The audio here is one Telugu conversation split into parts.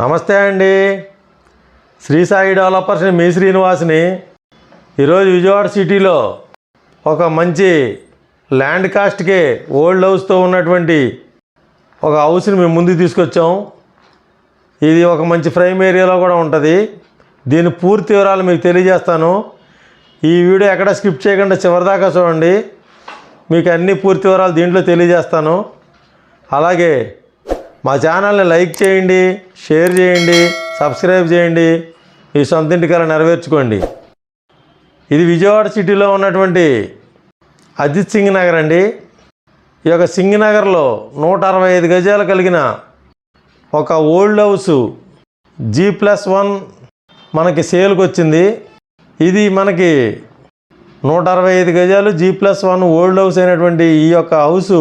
నమస్తే అండి. శ్రీ సాయి డెవలపర్స్ మీ శ్రీనివాస్ని ఈరోజు విజయవాడ సిటీలో ఒక మంచి ల్యాండ్ కాస్ట్కి ఓల్డ్ హౌస్తో ఉన్నటువంటి ఒక హౌస్ని మేము ముందుకు తీసుకొచ్చాం. ఇది ఒక మంచి ఫ్రైమ్ ఏరియాలో కూడా ఉంటుంది. దీని పూర్తి వివరాలు మీకు తెలియజేస్తాను. ఈ వీడియో ఎక్కడ స్కిప్ చేయకుండా చివరిదాకా చూడండి. మీకు అన్ని పూర్తి వివరాలు దీంట్లో తెలియజేస్తాను. అలాగే మా ఛానల్ని లైక్ చేయండి షేర్ చేయండి సబ్స్క్రైబ్ చేయండి. మీ సొంత ఇంటికల నెరవేర్చుకోండి. ఇది విజయవాడ సిటీలో ఉన్నటువంటి అజిత్ సింగ్ నగర్ అండి. ఈ యొక్క సింగ్ నగర్లో నూట అరవై ఐదు గజాలు కలిగిన ఒక old house G plus one మనకి సేల్కి వచ్చింది. ఇది మనకి నూట అరవై ఐదు గజాలు G plus one old house అయినటువంటి ఈ యొక్క హౌస్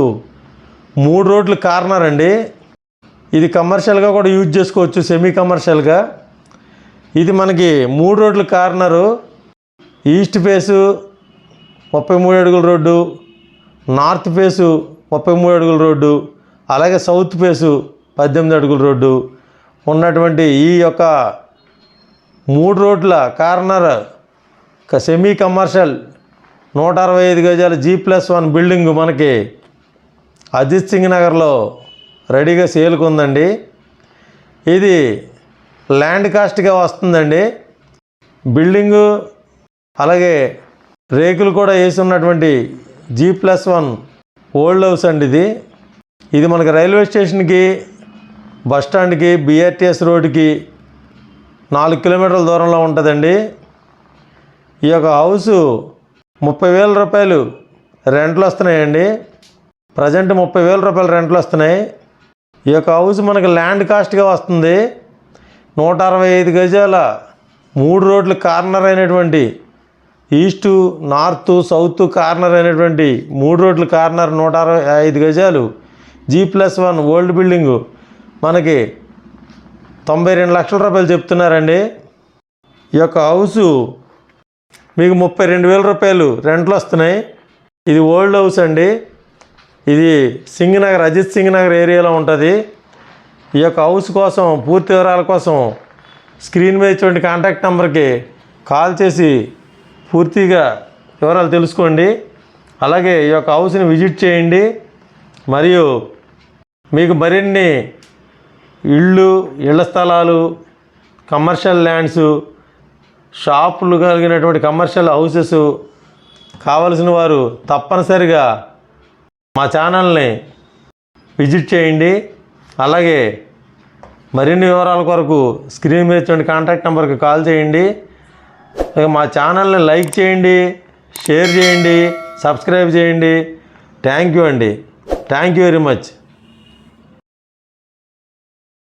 మూడు రోడ్లు కార్నర్ అండి. ఇది కమర్షియల్గా కూడా యూజ్ చేసుకోవచ్చు సెమీ కమర్షియల్గా ఇది మనకి మూడు రోడ్ల కార్నరు. ఈస్ట్ ఫేసు ముప్పై మూడు అడుగుల రోడ్డు. నార్త్ ఫేసు ముప్పై మూడు అడుగుల రోడ్డు. అలాగే సౌత్ ఫేసు పద్దెనిమిది అడుగుల రోడ్డు. ఉన్నటువంటి ఈ యొక్క మూడు రోడ్ల కార్నర్ సెమీ కమర్షియల్ నూట అరవై ఐదు గజాల జీ ప్లస్ వన్ బిల్డింగ్ మనకి అజిత్ సింగ్ నగర్లో రెడీగా సేల్కి ఉందండి. ఇది ల్యాండ్ కాస్ట్గా వస్తుందండి. బిల్డింగు అలాగే రేకులు కూడా వేసి ఉన్నటువంటి G plus one old house అండి ఇది. ఇది మనకి రైల్వే స్టేషన్కి బస్ స్టాండ్కి బిఆర్టీఎస్ రోడ్డుకి నాలుగు కిలోమీటర్ల దూరంలో ఉంటుందండి. ఈ యొక్క హౌస్ ముప్పై వేల రూపాయలు రెంట్లు వస్తున్నాయండి. ప్రజెంట్ ముప్పై వేల రూపాయలు రెంట్లు వస్తున్నాయి. ఈ యొక్క హౌస్ మనకి ల్యాండ్ కాస్ట్గా వస్తుంది. నూట అరవై ఐదు గజాల మూడు రోడ్లు కార్నర్ అయినటువంటి ఈస్టు నార్త్ సౌత్ కార్నర్ అయినటువంటి మూడు రోడ్లు కార్నర్ నూట అరవై ఐదు గజాలు. G plus one old building. మనకి తొంభై రెండు లక్షల రూపాయలు చెప్తున్నారండి. ఈ యొక్క హౌసు మీకు ముప్పై రెండు వేల రూపాయలు రెంట్లు వస్తున్నాయి. ఇది ఓల్డ్ హౌస్ అండి. ఇది సింగ్ నగర్ అజిత్ సింగ్ నగర్ ఏరియాలో ఉంటుంది. ఈ యొక్క హౌస్ కోసం పూర్తి వివరాల కోసం స్క్రీన్ మీద ఇటువంటి కాంటాక్ట్ నెంబర్కి కాల్ చేసి పూర్తిగా వివరాలు తెలుసుకోండి. అలాగే ఈ యొక్క హౌస్ని విజిట్ చేయండి. మరియు మీకు మరిన్ని ఇళ్ళు ఇళ్ళ స్థలాలు కమర్షియల్ ల్యాండ్స్ షాపులు కలిగినటువంటి కమర్షియల్ హౌసెస్ కావలసిన వారు తప్పనిసరిగా మా ఛానల్ని విజిట్ చేయండి. అలాగే మరిన్ని వివరాల కొరకు స్క్రీన్ మీద చూడండి కాంటాక్ట్ నెంబర్కి కాల్ చేయండి. మా ఛానల్ని లైక్ చేయండి షేర్ చేయండి సబ్స్క్రైబ్ చేయండి. థ్యాంక్ యూ అండి. Thank you very much.